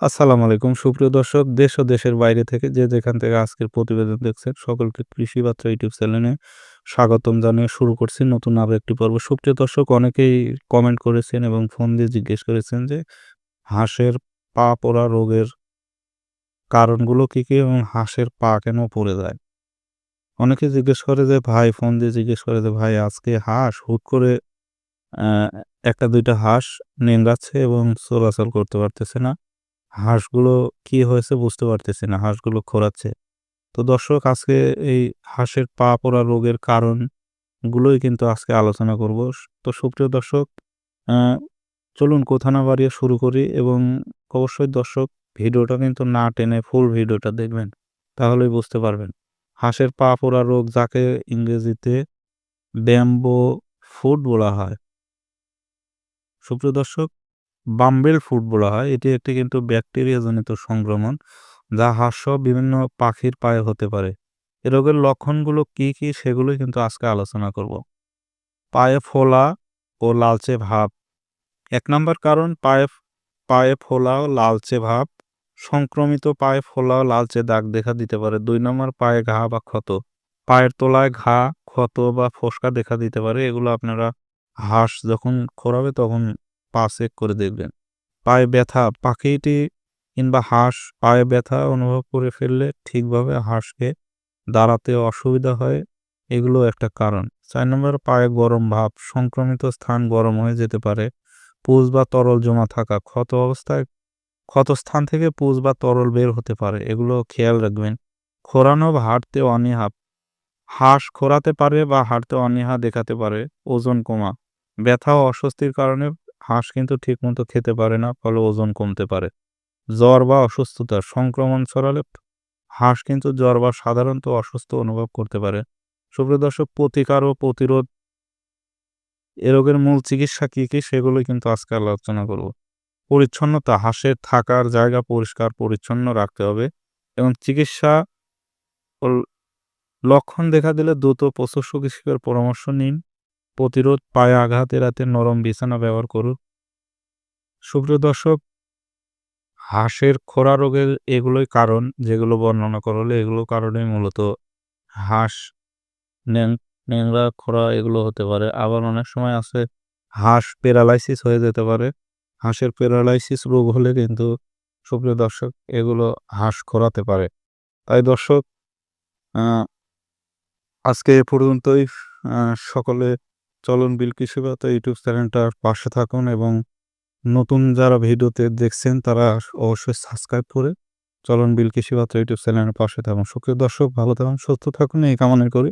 আসসালামু আলাইকুম। সুপ্রিয় দর্শক, দেশ ও দেশের বাইরে থেকে যে যেখান থেকে আজকের প্রতিবেদন দেখছেন, সকলকে কৃষি বার্তা ইউটিউব চ্যানেলে স্বাগতম জানিয়ে শুরু করছি নতুন আরও একটি পর্ব। সুপ্রিয় দর্শক, অনেকেই কমেন্ট করেছেন এবং ফোন দিয়ে জিজ্ঞেস করেছেন যে, হাঁসের পা পড়া রোগের কারণগুলো কি কী এবং হাঁসের পা কেন পড়ে যায়? অনেকে জিজ্ঞেস করে যে, ভাই ফোন দিয়ে জিজ্ঞেস করে যে, ভাই, আজকে হাঁস হুট করে একটা দুইটা হাঁস নেংড়াচ্ছে এবং চলাচল করতে পারতেছে না। হাঁসগুলো কি হয়েছে বুঝতে পারতেছি না, হাঁসগুলো খোঁড়াচ্ছে। তো দর্শক, আজকে এই হাঁসের পা পড়া রোগের কারণগুলোই কিন্তু আজকে আলোচনা করব। তো সুপ্রিয় দর্শক চলুন কোথা না বাড়িয়ে শুরু করি এবং অবশ্যই দর্শক, ভিডিওটা কিন্তু না টেনে ফুল ভিডিওটা দেখবেন, তাহলেই বুঝতে পারবেন। হাঁসের পা পড়া রোগ যাকে ইংরেজিতে ব্যাম্বো ফুড বলা হয়। সুপ্রিয় দর্শক বাম্বেল ফুড বলা হয়। এটি একটি কিন্তু ব্যাকটেরিয়া জনিত সংক্রমণ, যা হাঁস বিভিন্ন পাখির পায়ে হতে পারে। এ রোগের লক্ষণগুলো কি কি সেগুলোই কিন্তু আজকে আলোচনা করব। পায়ে ফোলা ও লালচে ভাব। এক নম্বর কারণ, পায়ে পায়ে ফোলা ও লালচে ভাব। সংক্রমিত পায়ে ফোলা ও লালচে দাগ দেখা দিতে পারে। দুই নম্বর, পায়ে ঘা বা ক্ষত। পায়ের তলায় ঘা, ক্ষত বা ফোসকা দেখা দিতে পারে। এগুলো আপনারা হাঁস যখন খোরাবে তখন পা চেক করে দেখবেন। পায়ে ব্যথা পাখিটি কিংবা হাঁস পায়ে ব্যথা অনুভব করে ফেললে ঠিকভাবে হাঁসকে দাঁড়াতে অসুবিধা হয়। এগুলো একটা কারণ। চার নম্বর, পায়ে গরম ভাব। সংক্রমিত স্থান গরম হয়ে যেতে পারে। পুজ বা তরল জমা থাকা ক্ষত অবস্থায়, ক্ষত স্থান থেকে পুজ বা তরল বের হতে পারে। এগুলো খেয়াল রাখবেন। খোরানো বা হাঁটতে অনীহা। হাঁস খোরাতে পারে বা হাঁটতে অনীহা দেখাতে পারে। ওজন কমা। ব্যথা ও অস্বস্তির কারণে হাঁস কিন্তু ঠিকমতো খেতে পারে না, ফলে ওজন কমতে পারে। জ্বর বা অসুস্থতা সংক্রমণ ছড়ালে হাঁস কিন্তু জ্বর বা সাধারণত অসুস্থ অনুভব করতে পারে। সুপ্রিয় দর্শক, প্রতিকার ও প্রতিরোধ এ রোগের মূল চিকিৎসা কী কী সেগুলোই কিন্তু আজকে আলোচনা করব। পরিচ্ছন্নতা, হাঁসের থাকার জায়গা পরিষ্কার, পরিচ্ছন্ন রাখতে হবে এবং চিকিৎসা লক্ষণ দেখা দিলে দ্রুত পশু চিকিৎসকের পরামর্শ নিন। প্রতিরোধ পায়ে আঘাত এড়াতে নরম বিছানা ব্যবহার করুন। সুপ্রিয় দর্শক, হাঁসের খোরা রোগের এগুলোই কারণ, যেগুলো বর্ণনা করা হলো, এগুলো কারণে মূলত হাঁস ন্যাংরা খোরা এগুলো হতে পারে। আবার অনেক সময় আছে, হাঁস প্যারালাইসিস হয়ে যেতে পারে। হাঁসের প্যারালাইসিস রোগ হলে কিন্তু, সুপ্রিয় দর্শক, এগুলো হাঁস খোরাতে পারে। তাই দর্শক আজকে এ পর্যন্তই। সকলে চলন বিল কৃষিবার্তা ইউটিউব চ্যানেলটার পাশে থাকুন এবং নতুন যারা ভিডিওতে দেখছেন তারা অবশ্যই সাবস্ক্রাইব করে চলন বিল কৃষিবার্তা ইউটিউব চ্যানেলের পাশে থাকুন। সুপ্রিয় দর্শক, ভালো থাকুন, সুস্থ থাকুন, এই কামনা করি।